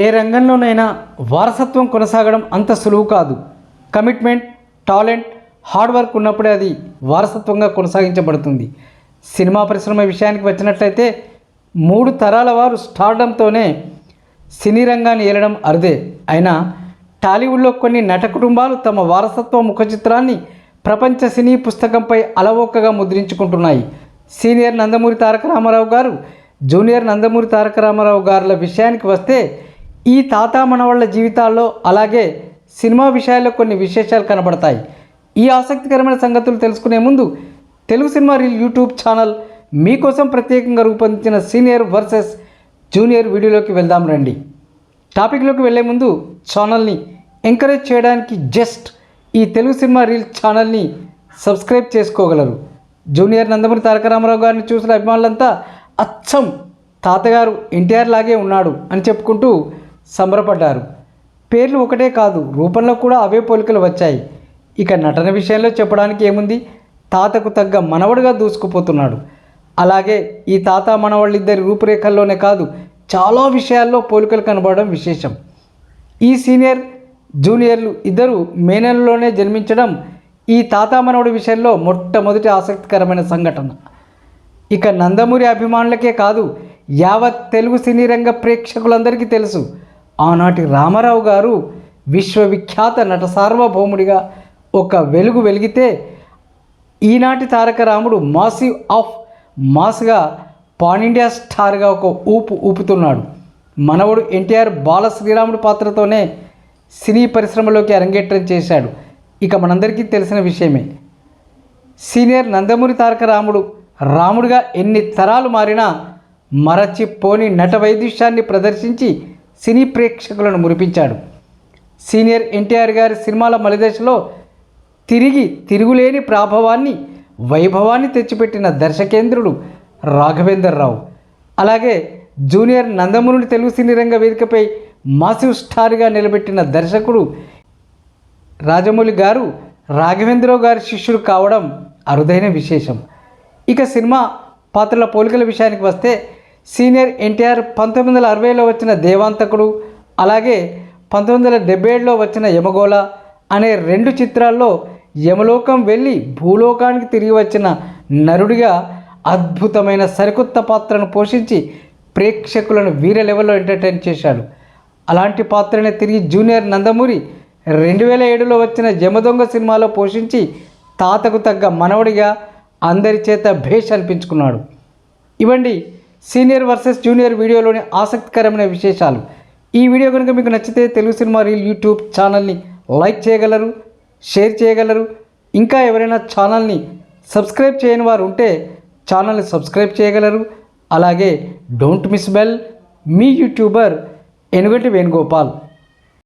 ఏ రంగంలోనైనా వారసత్వం కొనసాగడం అంత సులువు కాదు. కమిట్మెంట్ టాలెంట్ హార్డ్ వర్క్ ఉన్నప్పుడే అది వారసత్వంగా కొనసాగించబడుతుంది. సినిమా పరిశ్రమ విషయానికి వచ్చినట్లయితే మూడు తరాల వారు స్టార్డంతోనే సినీ రంగాన్ని ఏలడం అరుదే. అయినా టాలీవుడ్లో కొన్ని నట కుటుంబాలు తమ వారసత్వ ముఖ చిత్రాన్ని ప్రపంచ సినీ పుస్తకంపై అలవోకగా ముద్రించుకుంటున్నాయి. సీనియర్ నందమూరి తారక రామారావు గారు జూనియర్ నందమూరి తారక రామారావు గారుల విషయానికి వస్తే ఈ తాత మనవాళ్ళ జీవితాల్లో అలాగే సినిమా విషయాల్లో కొన్ని విశేషాలు కనబడతాయి. ఈ ఆసక్తికరమైన సంగతులు తెలుసుకునే ముందు Telugu cinema reel YouTube channel మీకోసం ప్రత్యేకంగా రూపొందించిన సీనియర్ వర్సెస్ జూనియర్ వీడియోలోకి వెళ్దాం రండి. టాపిక్లోకి వెళ్ళే ముందు ఛానల్ని ఎంకరేజ్ చేయడానికి జస్ట్ ఈ తెలుగు సినిమా రీల్ ఛానల్ని సబ్స్క్రైబ్ చేసుకోగలరు. జూనియర్ నందమూరి తారక రామారావు గారిని చూసిన అభిమానులంతా అచ్చం! తాతగారు ఎన్టీఆర్ లాగే ఉన్నాడు అని చెప్పుకుంటూ సంబరపడ్డారు. పేర్లు ఒకటే కాదు రూపంలో కూడా అవే పోలికలు వచ్చాయి. ఇక నటన విషయంలో చెప్పడానికి ఏముంది? తాతకు తగ్గ మనవడుగా దూసుకుపోతున్నాడు. అలాగే ఈ తాత మనవాళ్ళిద్దరి రూపురేఖల్లోనే కాదు చాలా విషయాల్లో పోలికలు కనబడడం విశేషం. ఈ సీనియర్ జూనియర్లు ఇద్దరు మే నెలలోనే జన్మించడం ఈ తాత మనవడి విషయంలో మొట్టమొదటి ఆసక్తికరమైన సంఘటన. ఇక నందమూరి అభిమానులకే కాదు యావత్ తెలుగు సినీ రంగ ప్రేక్షకులందరికీ తెలుసు. ఆనాటి రామారావు గారు విశ్వవిఖ్యాత నట సార్వభౌముడిగా ఒక వెలుగు వెలిగితే ఈనాటి తారక రాముడు మాసివ్ ఆఫ్ మాస్గా పాన్ ఇండియా స్టార్గా ఒక ఊపు ఊపుతున్నాడు. మనవడు ఎన్టీఆర్ బాల శ్రీరాముడి పాత్రతోనే సినీ పరిశ్రమలోకి అరంగేట్రం చేశాడు. ఇక మనందరికీ తెలిసిన విషయమే. సీనియర్ నందమూరి తారక రాముడు రాముడిగా ఎన్ని తరాలు మారినా మరచిపోని నట వైదుష్యాన్ని ప్రదర్శించి సినీ ప్రేక్షకులను మురిపించాడు. సీనియర్ ఎన్టీఆర్ గారి సినిమాల మలిదశలో తిరిగి తిరుగులేని ప్రాభవాన్ని వైభవాన్ని తెచ్చిపెట్టిన దర్శకేంద్రుడు రాఘవేందర్ రావు అలాగే జూనియర్ నందమూరుని తెలుగు సినీ రంగ వేదికపై మాసివ్ స్టార్గా నిలబెట్టిన దర్శకుడు రాజమౌళి గారు రాఘవేంద్రరావు గారి శిష్యుడు కావడం అరుదైన విశేషం. ఇక సినిమా పాత్రల పోలికల విషయానికి వస్తే సీనియర్ ఎన్టీఆర్ పంతొమ్మిది వందల అరవైలో వచ్చిన దేవాంతకుడు అలాగే పంతొమ్మిది వందల డెబ్బై ఏడులో వచ్చిన యమగోళ అనే రెండు చిత్రాల్లో యమలోకం వెళ్ళి భూలోకానికి తిరిగి వచ్చిన నరుడిగా అద్భుతమైన సరికొత్త పాత్రను పోషించి ప్రేక్షకులను వీర లెవెల్లో ఎంటర్టైన్ చేశాడు. అలాంటి పాత్రనే తిరిగి జూనియర్ నందమూరి రెండు వేల ఏడులో వచ్చిన యమదొంగ సినిమాలో పోషించి తాతకు తగ్గ మనవడిగా అందరి చేత భేష్ అనిపించుకున్నాడు. ఇవ్వండి సీనియర్ వర్సెస్ జూనియర్ వీడియోలోని ఆసక్తికరమైన విశేషాలు. ఈ వీడియో కనుక మీకు నచ్చితే తెలుగు సినిమా రీల్ యూట్యూబ్ ఛానల్ని లైక్ చేయగలరు షేర్ చేయగలరు. ఇంకా ఎవరైనా ఛానల్ని సబ్స్క్రైబ్ చేయని వారు ఉంటే ఛానల్ని సబ్స్క్రైబ్ చేయగలరు. అలాగే డోంట్ మిస్ బెల్ మీ యూట్యూబర్ ఎనుగంటి వేణుగోపాల్.